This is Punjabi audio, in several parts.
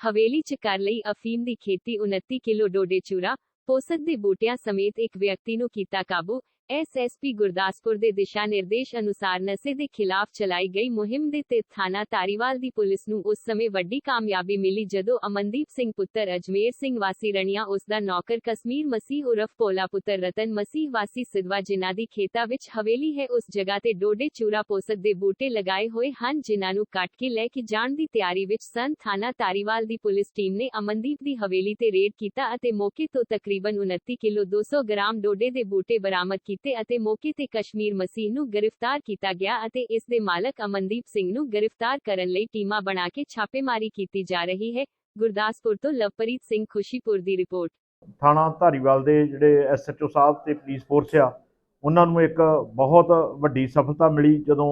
ਹਵੇਲੀ 'ਚ ਕਰ ਲਈ ਅਫੀਮ ਦੀ ਖੇਤੀ 29 ਕਿਲੋ ਡੋਡੇ ਚੂਰਾ, ਪੋਸਤ ਦੇ ਬੂਟਿਆਂ ਸਮੇਤ ਇੱਕ ਵਿਅਕਤੀ ਨੂੰ ਕੀਤਾ ਕਾਬੂ ਐਸਐਸਪੀ ਗੁਰਦਾਸਪੁਰ ਦੇ ਦਿਸ਼ਾ ਨਿਰਦੇਸ਼ ਅਨੁਸਾਰ ਨਸ਼ੇ ਦੇ ਖਿਲਾਫ ਚਲਾਈ ਗਈ ਮੁਹਿੰਮ ਦੇ ਤਹਿਤ ਥਾਣਾ ਤਾਰੀਵਾਲ ਦੀ ਪੁਲਿਸ ਨੂੰ ਉਸ ਸਮੇਂ ਵੱਡੀ ਕਾਮਯਾਬੀ ਮਿਲੀ ਜਦੋਂ ਅਮਨਦੀਪ ਸਿੰਘ ਪੁੱਤਰ ਅਜਮੇਰ ਸਿੰਘ ਵਾਸੀ ਰਣੀਆਂ ਉਸ ਦਾ ਨੌਕਰ ਕਸ਼ਮੀਰ ਮਸੀਹ ਉਰਫ ਪੋਲਾ ਪੁੱਤਰ ਰਤਨ ਮਸੀਹ ਵਾਸੀ ਸਿਦਵਾ ਜਿਨ੍ਹਾਂ ਦੀ ਖੇਤਾਂ ਵਿੱਚ ਹਵੇਲੀ ਹੈ ਉਸ ਜਗ੍ਹਾ ਤੇ ਡੋਡੇ ਚੂਰਾ ਪੋਸਤ ਦੇ ਬੂਟੇ ਲਗਾਏ ਹੋਏ ਹਨ ਜਿਨ੍ਹਾਂ ਨੂੰ ਕੱਟ ਕੇ ਲੈ ਕੇ ਜਾਣ ਦੀ ਤਿਆਰੀ ਵਿੱਚ ਸਨ ਥਾਣਾ ਤਾਰੀਵਾਲ ਦੀ ਪੁਲਿਸ ਟੀਮ ਨੇ ਅਮਨਦੀਪ ਦੀ ਹਵੇਲੀ ਤੇ ਰੇਡ ਕੀਤਾ ਅਤੇ ਮੌਕੇ ਤੋਂ ਤਕਰੀਬਨ 29 ਕਿਲੋ 200 ਗ੍ਰਾਮ ਡੋਡੇ ਦੇ ਬੂਟੇ ਬਰਾਮਦ ਕੀਤੇ ਅਤੇ ਮੌਕੇ ਤੇ ਕਸ਼ਮੀਰ ਮਸੀਹ ਨੂੰ ਗ੍ਰਿਫਤਾਰ ਕੀਤਾ ਗਿਆ ਅਤੇ ਇਸ ਦੇ ਮਾਲਕ ਅਮਨਦੀਪ ਸਿੰਘ ਨੂੰ ਗ੍ਰਿਫਤਾਰ ਕਰਨ ਲਈ ਟੀਮਾਂ ਬਣਾ ਕੇ ਛਾਪੇਮਾਰੀ ਕੀਤੀ ਜਾ ਰਹੀ ਹੈ। ਗੁਰਦਾਸਪੁਰ ਤੋਂ ਲਵਪ੍ਰੀਤ ਸਿੰਘ ਖੁਸ਼ੀਪੁਰ ਦੀ ਰਿਪੋਰਟ। ਥਾਣਾ ਧਾਰੀਵਾਲ ਦੇ ਜਿਹੜੇ ਐਸਐਚਓ ਸਾਹਿਬ ਤੇ ਪੁਲਿਸ ਫੋਰਸ ਆ, ਉਹਨਾਂ ਨੂੰ ਇੱਕ ਬਹੁਤ ਵੱਡੀ ਸਫਲਤਾ ਮਿਲੀ ਜਦੋਂ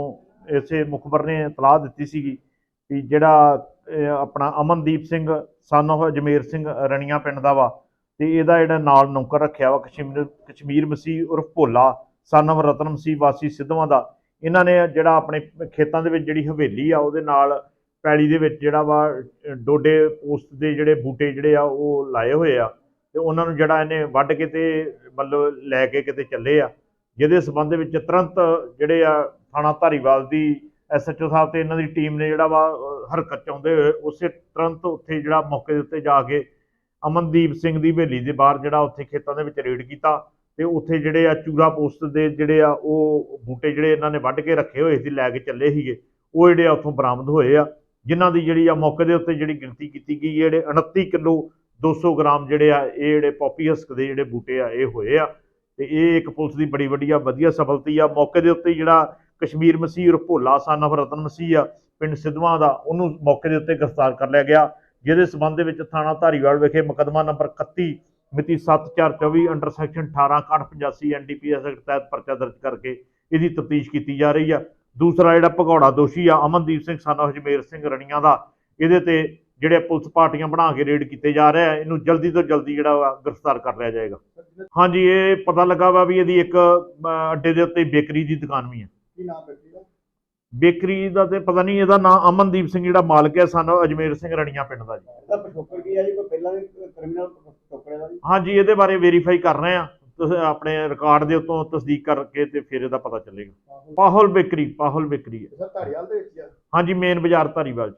ਇਸੇ ਮੁਖਬਰ ਨੇ ਇਤਲਾਹ ਦਿੱਤੀ ਸੀਗੀ ਕਿ ਜਿਹੜਾ ਆਪਣਾ ਅਮਨਦੀਪ ਸਿੰਘ ਸਨ ਉਹ ਅਜਮੇਰ ਸਿੰਘ ਰਣੀਆਂ ਪਿੰਡ ਦਾ ਵਾ ਤੇ ਇਹਦਾ ਜਿਹੜਾ ਨਾਲ ਨੌਕਰ ਰੱਖਿਆ ਵਾ ਕਸ਼ਮੀਰ ਕਸ਼ਮੀਰ ਮਸੀਹ ਉਰਫ ਭੋਲਾ ਸਨ of ਰਤਨ ਮਸੀਹ ਵਾਸੀ ਸਿੱਧਵਾਂ ਦਾ, ਇਹਨਾਂ ਨੇ ਜਿਹੜਾ ਆਪਣੇ ਖੇਤਾਂ ਦੇ ਵਿੱਚ ਜਿਹੜੀ ਹਵੇਲੀ ਆ, ਉਹਦੇ ਨਾਲ ਪੈਲੀ ਦੇ ਵਿੱਚ ਜਿਹੜਾ ਵਾ ਡੋਡੇ ਪੋਸਟ ਦੇ ਜਿਹੜੇ ਬੂਟੇ ਜਿਹੜੇ ਆ, ਉਹ ਲਾਏ ਹੋਏ ਆ, ਤੇ ਉਹਨਾਂ ਨੂੰ ਜਿਹੜਾ ਇਹਨੇ ਵੱਢ ਕੇ ਤੇ ਮਤਲਬ ਲੈ ਕੇ ਕਿਤੇ ਚੱਲੇ ਆ, ਜਿਹਦੇ ਸਬੰਧ ਵਿੱਚ ਤੁਰੰਤ ਜਿਹੜੇ ਆ ਥਾਣਾ ਧਾਰੀਵਾਲ ਦੀ ਐਸਐਚਓ ਸਾਹਿਬ ਤੇ ਇਹਨਾਂ ਦੀ ਟੀਮ ਨੇ ਜਿਹੜਾ ਵਾ ਹਰਕਤ ਚ ਆਉਂਦੇ ਹੋਏ, ਉਸੇ ਤੁਰੰਤ ਉੱਥੇ ਜਿਹੜਾ ਮੌਕੇ ਦੇ ਉੱਤੇ ਜਾ ਕੇ ਅਮਨਦੀਪ ਸਿੰਘ ਦੀ ਹਵੇਲੀ ਦੇ ਬਾਹਰ ਜਿਹੜਾ ਉੱਥੇ ਖੇਤਾਂ ਦੇ ਵਿੱਚ ਰੇਡ ਕੀਤਾ ਤੇ ਉੱਥੇ ਜਿਹੜੇ ਆ ਚੂਰਾ ਪੋਸਟ ਦੇ ਜਿਹੜੇ ਆ ਉਹ ਬੂਟੇ ਜਿਹੜੇ ਇਹਨਾਂ ਨੇ ਵੱਢ ਕੇ ਰੱਖੇ ਹੋਏ ਸੀ, ਲੈ ਕੇ ਚੱਲੇ ਸੀਗੇ। ਉਹ ਜਿਹੜੇ ਆ ਉੱਥੋਂ ਬਰਾਮਦ ਹੋਏ ਆ। ਜਿਨ੍ਹਾਂ ਦੀ ਜਿਹੜੀ ਆ ਮੌਕੇ ਦੇ ਉੱਤੇ ਜਿਹੜੀ ਗਿਣਤੀ ਕੀਤੀ ਗਈ ਜਿਹੜੇ 29 ਕਿਲੋ 200 ਗ੍ਰਾਮ ਜਿਹੜੇ ਆ, ਇਹ ਜਿਹੜੇ ਪੌਪੀ ਹਸਕ ਦੇ ਜਿਹੜੇ ਬੂਟੇ ਆ, ਇਹ ਹੋਏ ਆ। ਤੇ ਇਹ ਇੱਕ ਪੁਲਿਸ ਦੀ ਬੜੀ ਵਧੀਆ ਵਧੀਆ ਸਫਲਤੀ ਆ। ਮੌਕੇ ਦੇ ਉੱਤੇ ਜਿਹੜਾ ਕਸ਼ਮੀਰ ਮਸੀਹ ਔਰ ਭੋਲਾ ਸਨ of ਰਤਨ ਮਸੀਹ ਆ, ਪਿੰਡ ਸਿੱਧਵਾਂ ਦਾ, ਉਹਨੂੰ ਮੌਕੇ ਦੇ ਉੱਤੇ ਗ੍ਰਿਫਤਾਰ ਕਰ ਲਿਆ ਗਿਆ। ਜਿਹਦੇ ਸਬੰਧ ਦੇ ਵਿੱਚ ਥਾਣਾ ਧਾਰੀਵਾਲ ਵਿਖੇ ਮੁਕੱਦਮਾ ਨੰਬਰ 31 ਮਿਤੀ 7424 ਅੰਡਰ ਸੈਕਸ਼ਨ 1885 ਐਨਡੀਪੀਐਸ ਐਕਟ ਤਹਿਤ ਪਰਚਾ ਦਰਜ ਕਰਕੇ ਇਹਦੀ ਤਫਤੀਸ਼ ਕੀਤੀ ਜਾ ਰਹੀ ਆ। ਦੂਸਰਾ ਜਿਹੜਾ ਭਗੌੜਾ ਦੋਸ਼ੀ ਆ, ਅਮਨਦੀਪ ਸਿੰਘ ਸਨ ਹਜਮੇਰ ਸਿੰਘ ਰਣੀਆਂ ਦਾ, ਇਹਦੇ ਤੇ ਜਿਹੜੇ ਪੁਲਿਸ ਪਾਰਟੀਆਂ ਬਣਾ ਕੇ ਰੇਡ ਕੀਤੇ ਜਾ ਰਿਹਾ ਇਹਨੂੰ ਜਲਦੀ ਤੋਂ ਜਲਦੀ ਜਿਹੜਾ ਵਾ ਗ੍ਰਿਫਤਾਰ ਕਰ ਲਿਆ ਜਾਏਗਾ। ਹਾਂਜੀ, ਇਹ ਪਤਾ ਲੱਗਾ ਵਾ ਵੀ ਇਹਦੀ ਇੱਕ ਅੱਡੇ ਦੇ ਉੱਤੇ ਬੇਕਰੀ ਦੀ ਦੁਕਾਨ ਵੀ ਹੈ ਕੀ ਨਾਮ ਬੇਟੀ ਬੇਕਰੀ ਦਾ ਤੇ ਪਤਾ ਨਹੀਂ ਇਹਦਾ ਨਾਮ ਅਮਨਦੀਪ ਸਿੰਘ ਜਿਹੜਾ ਮਾਲਕ ਹੈ ਸਾਨੂੰ ਅਜਮੇਰ ਸਿੰਘ ਰਣੀਆਂ ਪਿੰਡ ਦਾ ਜੀ। ਇਹਦਾ ਪਿਛੋਕੜ ਕੀ ਹੈ ਜੀ? ਕੋਈ ਪਹਿਲਾਂ ਵੀ ਕ੍ਰਿਮੀਨਲ ਪਿਛੋਕੜੇ ਦਾ ਜੀ? ਹਾਂਜੀ ਇਹਦੇ ਬਾਰੇ ਵੈਰੀਫਾਈ ਕਰ ਰਹੇ ਆ ਤੁਸੀਂ ਆਪਣੇ ਰਿਕਾਰਡ ਦੇ ਉੱਤੋਂ ਤਸਦੀਕ ਕਰਕੇ ਤੇ ਫਿਰ ਇਹਦਾ ਪਤਾ ਚੱਲੇਗਾ। ਪਾਹੁਲ ਬੇਕਰੀ ਪਾਹੁਲ ਬੇਕਰੀ ਹੈ। ਸਰ ਧਾਰੀਵਾਲ ਦੇ ਵਿੱਚ ਹੀ ਆ। ਹਾਂਜੀ ਮੇਨ ਬਾਜ਼ਾਰ ਧਾਰੀਵਾਲ 'ਚ।